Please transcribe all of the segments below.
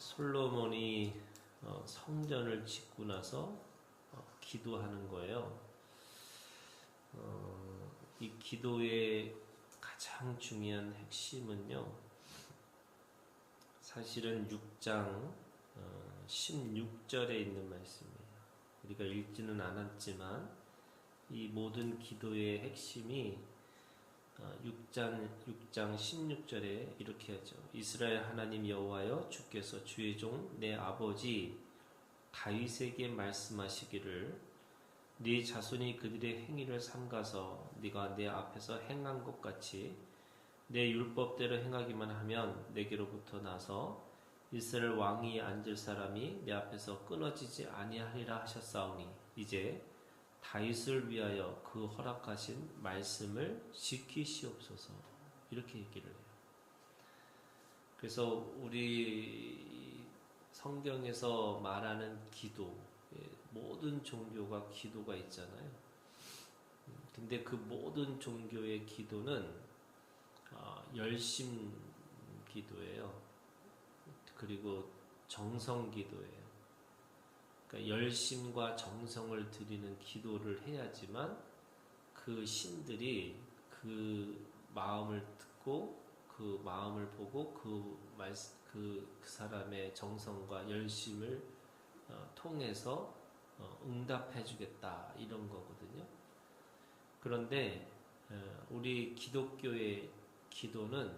솔로몬이 어, 성전을 짓고 나서 어, 기도하는 거예요. 어, 이 기도의 가장 중요한 핵심은요. 사실은 6장 16절에 있는 말씀이에요. 우리가 읽지는 않았지만 이 모든 기도의 핵심이 6장 6장 16절에 이렇게 하죠. 이스라엘 하나님 여호와여 주께서 주의 종 내 아버지 다윗에게 말씀하시기를 네 자손이 그들의 행위를 삼가서 네가 내 앞에서 행한 것 같이 내 율법대로 행하기만 하면 내게로부터 나서 이스라엘 왕이 앉을 사람이 내 앞에서 끊어지지 아니하리라 하셨사오니 이제 다윗을 위하여 그 허락하신 말씀을 지키시옵소서 이렇게 얘기를 해요. 그래서 우리 성경에서 말하는 기도 예, 모든 종교가 기도가 있잖아요. 근데 그 모든 종교의 기도는 어, 열심 기도예요. 그리고 정성 기도예요. 그러니까 열심과 정성을 들이는 기도를 해야지만 그 신들이 그 마음을 듣고 그 마음을 보고 그, 말, 그, 그 사람의 정성과 열심을 어, 통해서 어, 응답해 주겠다 이런 거거든요. 그런데 어, 우리 기독교의 기도는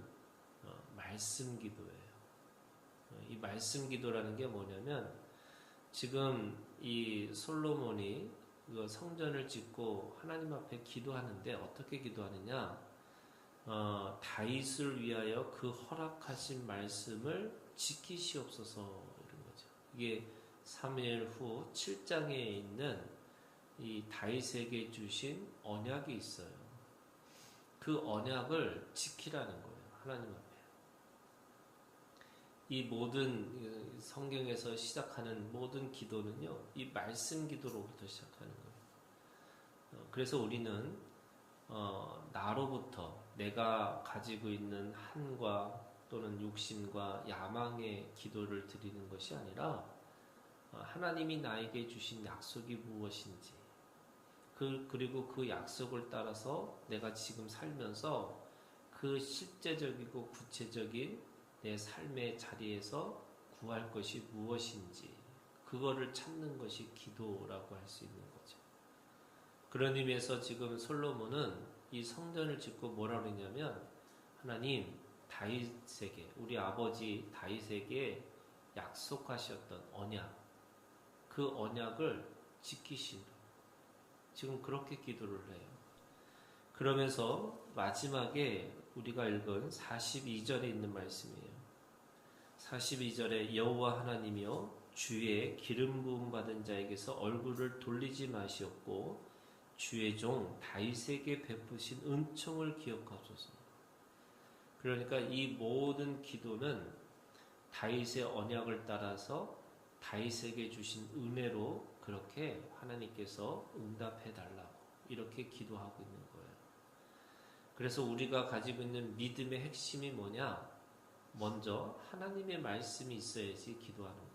어, 말씀 기도예요. 어, 이 말씀 기도라는 게 뭐냐면 지금 이 솔로몬이 그 성전을 짓고 하나님 앞에 기도하는데 어떻게 기도하느냐? 어, 다윗을 위하여 그 허락하신 말씀을 지키시옵소서 이런 거죠. 이게 사무엘 후 7장에 있는 이 다윗에게 주신 언약이 있어요. 그 언약을 지키라는 거예요. 하나님 앞에. 이 모든 성경에서 시작하는 모든 기도는요, 이 말씀 기도로부터 시작하는 거예요. 어, 그래서 우리는 어, 나로부터 내가 가지고 있는 한과 또는 욕심과 야망의 기도를 드리는 것이 아니라 어, 하나님이 나에게 주신 약속이 무엇인지 그 그리고 그 약속을 따라서 내가 지금 살면서 그 실제적이고 구체적인 내 삶의 자리에서 구할 것이 무엇인지 그거를 찾는 것이 기도라고 할 수 있는 거죠. 그런 의미에서 지금 솔로몬은 이 성전을 짓고 뭐라 그러냐면 하나님 다윗에게 우리 아버지 다윗에게 약속하셨던 언약 그 언약을 지키신 지금 그렇게 기도를 해요. 그러면서 마지막에 우리가 읽은 42절에 있는 말씀이에요. 42절에 여호와 하나님이여 주의 기름 부음 받은 자에게서 얼굴을 돌리지 마시옵고 주의 종 다윗에게 베푸신 은총을 기억하소서. 그러니까 이 모든 기도는 다윗의 언약을 따라서 다윗에게 주신 은혜로 그렇게 하나님께서 응답해 달라고 이렇게 기도하고 있는 거예요. 그래서 우리가 가지고 있는 믿음의 핵심이 뭐냐? 먼저 하나님의 말씀이 있어야지 기도하는 거예요.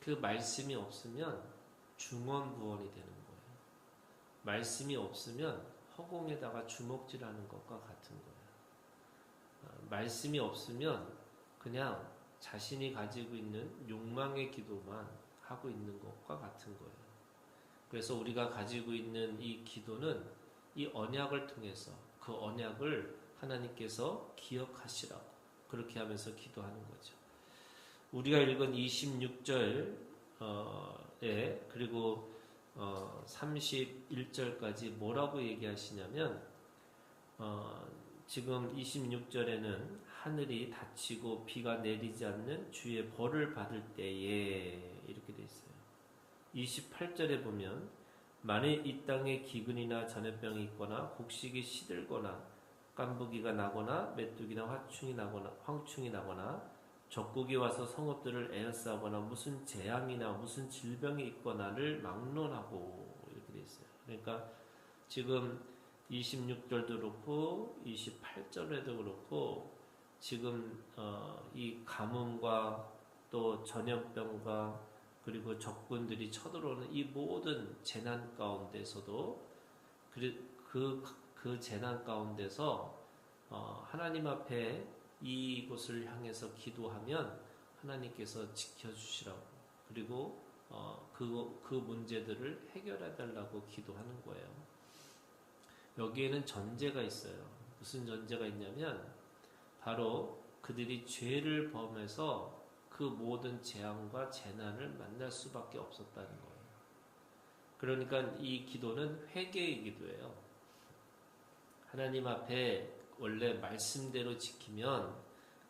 그 말씀이 없으면 중언부언이 되는 거예요. 말씀이 없으면 허공에다가 주먹질하는 것과 같은 거예요. 어, 말씀이 없으면 그냥 자신이 가지고 있는 욕망의 기도만 하고 있는 것과 같은 거예요. 그래서 우리가 가지고 있는 이 기도는 이 언약을 통해서 그 언약을 하나님께서 기억하시라고 그렇게 하면서 기도하는 거죠. 우리가 읽은 26절에 그리고 31절까지 어, 뭐라고 얘기하시냐면 어, 지금 26절에는 하늘이 닫히고 비가 내리지 않는 주의 벌을 받을 때에 이렇게 돼 있어요. 28절에 보면 만일 이 땅에 기근이나 전염병이 있거나 곡식이 시들거나 깐부기가 나거나 메뚜기나 화충이 나거나 황충이 나거나 적국이 와서 성읍들을 에어싸거나 무슨 재앙이나 무슨 질병이 있거나를 막론하고 이렇게 돼 있어요. 그러니까 지금 26절도 그렇고 28절에도 그렇고 지금 어, 이 가뭄과 또 전염병과 그리고 적군들이 쳐들어오는 이 모든 재난 가운데서도 그, 그, 그 재난 가운데서 어, 하나님 앞에 이곳을 향해서 기도하면 하나님께서 지켜주시라고 그리고 어, 그, 그 문제들을 해결해 달라고 기도하는 거예요. 여기에는 전제가 있어요. 무슨 전제가 있냐면 바로 그들이 죄를 범해서 그 모든 재앙과 재난을 만날 수밖에 없었다는 거예요. 그러니까 이 기도는 회개의 기도예요. 하나님 앞에 원래 말씀대로 지키면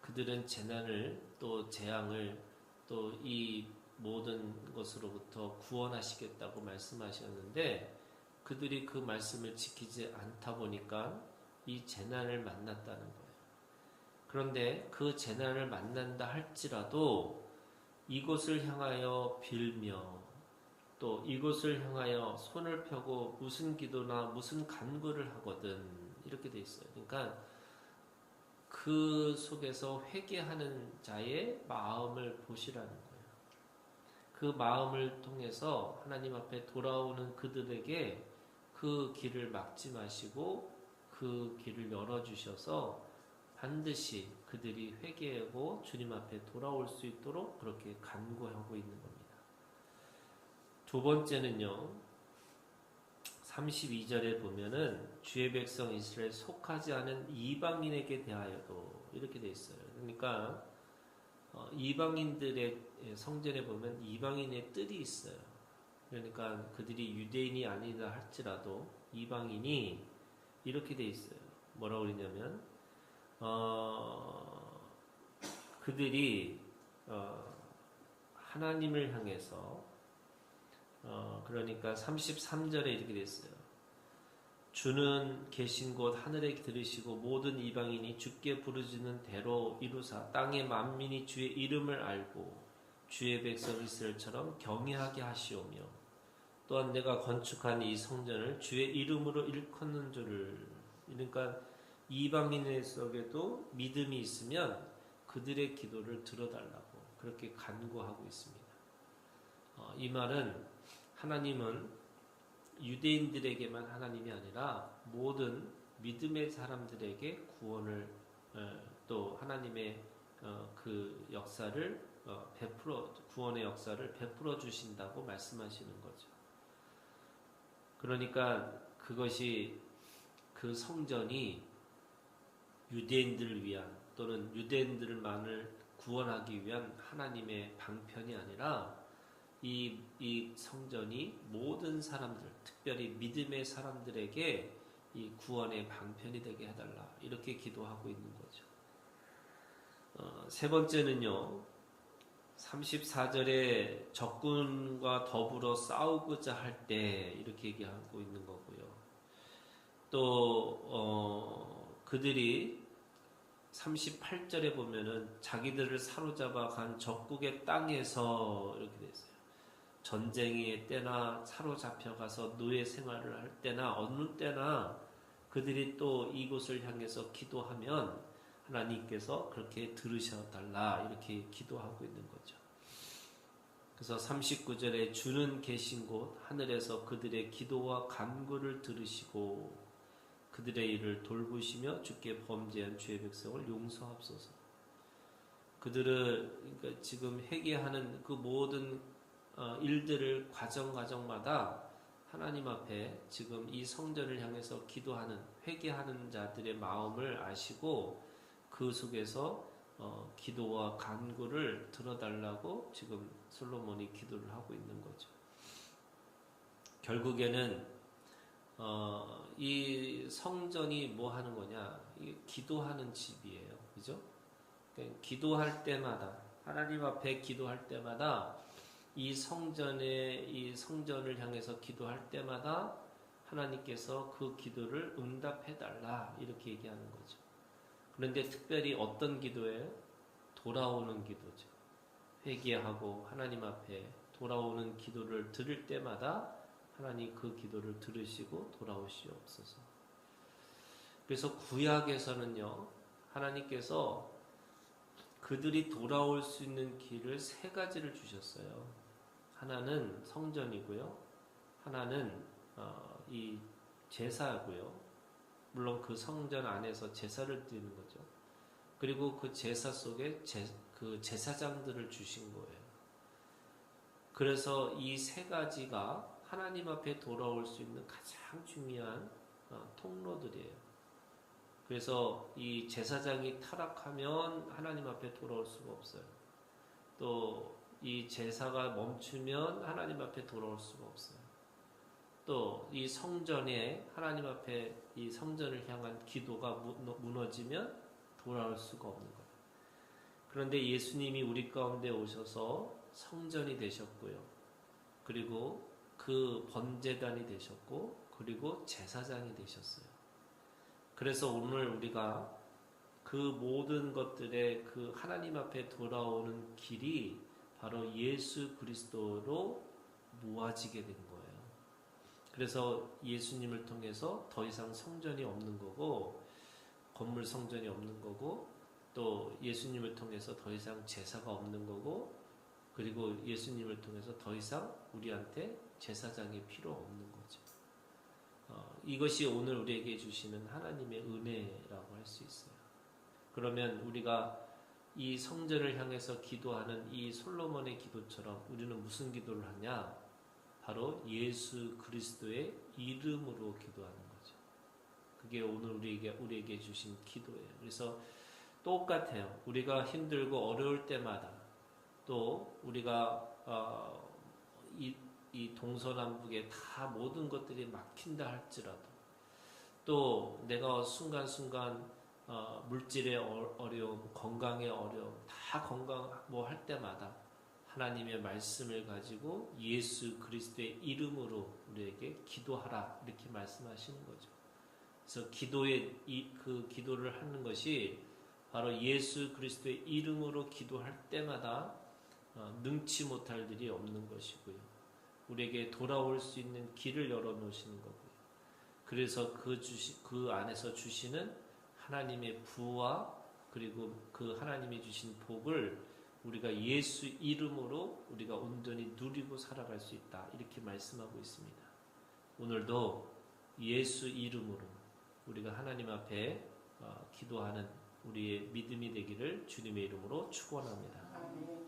그들은 재난을 또 재앙을 또 이 모든 것으로부터 구원하시겠다고 말씀하셨는데 그들이 그 말씀을 지키지 않다 보니까 이 재난을 만났다는 거예요. 그런데 그 재난을 만난다 할지라도 이곳을 향하여 빌며 또 이곳을 향하여 손을 펴고 무슨 기도나 무슨 간구를 하거든 이렇게 돼 있어요. 그러니까 그 속에서 회개하는 자의 마음을 보시라는 거예요. 그 마음을 통해서 하나님 앞에 돌아오는 그들에게 그 길을 막지 마시고 그 길을 열어 주셔서 반드시 그들이 회개하고 주님 앞에 돌아올 수 있도록 그렇게 간구하고 있는 겁니다. 두 번째는요, 32절에 보면은 주의 백성 이스라엘 속하지 않은 이방인에게 대하여도 이렇게 돼 있어요. 그러니까 어, 이방인들의 성전에 보면 이방인의 뜰이 있어요. 그러니까 그들이 유대인이 아니다 할지라도 이방인이 이렇게 돼 있어요. 뭐라고 그러냐면 어, 그들이 어, 하나님을 향해서 어, 그러니까 33절에 이렇게 됐어요. 주는 계신 곳 하늘에 들으시고 모든 이방인이 주께 부르짖는 대로 이루사 땅의 만민이 주의 이름을 알고 주의 백성 이스라엘처럼 경외하게 하시오며 또한 내가 건축한 이 성전을 주의 이름으로 일컫는 줄을 그러니까 이방인의 속에도 믿음이 있으면 그들의 기도를 들어달라고 그렇게 간구하고 있습니다. 어, 이 말은 하나님은 유대인들에게만 하나님이 아니라 모든 믿음의 사람들에게 구원을 어, 또 하나님의 어, 그 역사를 어, 베풀어 구원의 역사를 베풀어 주신다고 말씀하시는 거죠. 그러니까 그것이 그 성전이 유대인들을 위한 또는 유대인들만을 구원하기 위한 하나님의 방편이 아니라 이, 이 성전이 모든 사람들, 특별히 믿음의 사람들에게 이 구원의 방편이 되게 해달라. 이렇게 기도하고 있는 거죠. 어, 세 번째는요, 34절에 적군과 더불어 싸우고자 할 때 이렇게 얘기하고 있는 거고요. 또, 어, 그들이 38절에 보면은 자기들을 사로잡아 간 적국의 땅에서 이렇게 돼 있어요. 전쟁의 때나 사로잡혀 가서 노예 생활을 할 때나 어느 때나 그들이 또 이곳을 향해서 기도하면 하나님께서 그렇게 들으셔 달라 이렇게 기도하고 있는 거죠. 그래서 39절에 주는 계신 곳 하늘에서 그들의 기도와 간구를 들으시고 그들의 일을 돌보시며 주께 범죄한 주의 백성을 용서합소서. 그들을 그러니까 지금 회개하는 그 모든 어, 일들을 과정 과정마다 하나님 앞에 지금 이 성전을 향해서 기도하는 회개하는 자들의 마음을 아시고 그 속에서 어, 기도와 간구를 들어달라고 지금 솔로몬이 기도를 하고 있는 거죠. 결국에는 어, 이 성전이 뭐 하는 거냐? 이 기도하는 집이에요. 그죠? 그러니까 기도할 때마다 하나님 앞에 기도할 때마다 이 성전에 이 성전을 향해서 기도할 때마다 하나님께서 그 기도를 응답해 달라 이렇게 얘기하는 거죠. 그런데 특별히 어떤 기도예요? 돌아오는 기도죠. 회개하고 하나님 앞에 돌아오는 기도를 들을 때마다 하나님 그 기도를 들으시고 돌아오시옵소서. 그래서 구약에서는요, 하나님께서 그들이 돌아올 수 있는 길을 세 가지를 주셨어요. 하나는 성전이고요. 하나는 어, 이 제사고요. 물론 그 성전 안에서 제사를 드리는 거죠. 그리고 그 제사 속에 제, 그 제사장들을 주신 거예요. 그래서 이 세 가지가 하나님 앞에 돌아올 수 있는 가장 중요한 어, 통로들이에요. 그래서 이 제사장이 타락하면 하나님 앞에 돌아올 수가 없어요. 또 이 제사가 멈추면 하나님 앞에 돌아올 수가 없어요. 또 이 성전에 하나님 앞에 이 성전을 향한 기도가 무- 무너지면 돌아올 수가 없는 거예요. 그런데 예수님이 우리 가운데 오셔서 성전이 되셨고요. 그리고 그 번제단이 되셨고 그리고 제사장이 되셨어요. 그래서 오늘 우리가 그 모든 것들의 그 하나님 앞에 돌아오는 길이 바로 예수 그리스도로 모아지게 된 거예요. 그래서 예수님을 통해서 더 이상 성전이 없는 거고 건물 성전이 없는 거고 또 예수님을 통해서 더 이상 제사가 없는 거고 그리고 예수님을 통해서 더 이상 우리한테 제사장이 필요 없는 거죠. 어, 이것이 오늘 우리에게 주시는 하나님의 은혜라고 할 수 있어요. 그러면 우리가 이 성전을 향해서 기도하는 이 솔로몬의 기도처럼 우리는 무슨 기도를 하냐? 바로 예수 그리스도의 이름으로 기도하는 거죠. 그게 오늘 우리에게 우리에게 주신 기도예요. 그래서 똑같아요. 우리가 힘들고 어려울 때마다 또 우리가 어, 이, 이 동서남북에 다 모든 것들이 막힌다 할지라도 또 내가 순간순간 어, 물질의 어- 어려움, 건강의 어려움 다 건강 뭐 할 때마다 하나님의 말씀을 가지고 예수 그리스도의 이름으로 우리에게 기도하라 이렇게 말씀하시는 거죠. 그래서 기도의 이, 그 기도를 하는 것이 바로 예수 그리스도의 이름으로 기도할 때마다 어, 능치 못할 일이 없는 것이고요. 우리에게 돌아올 수 있는 길을 열어 놓으시는 거고요. 그래서 그 주시 그 안에서 주시는 하나님의 부와 그리고 그 하나님이 주신 복을 우리가 예수 이름으로 우리가 온전히 누리고 살아갈 수 있다. 이렇게 말씀하고 있습니다. 오늘도 예수 이름으로 우리가 하나님 앞에 어, 기도하는 우리의 믿음이 되기를 주님의 이름으로 축원합니다.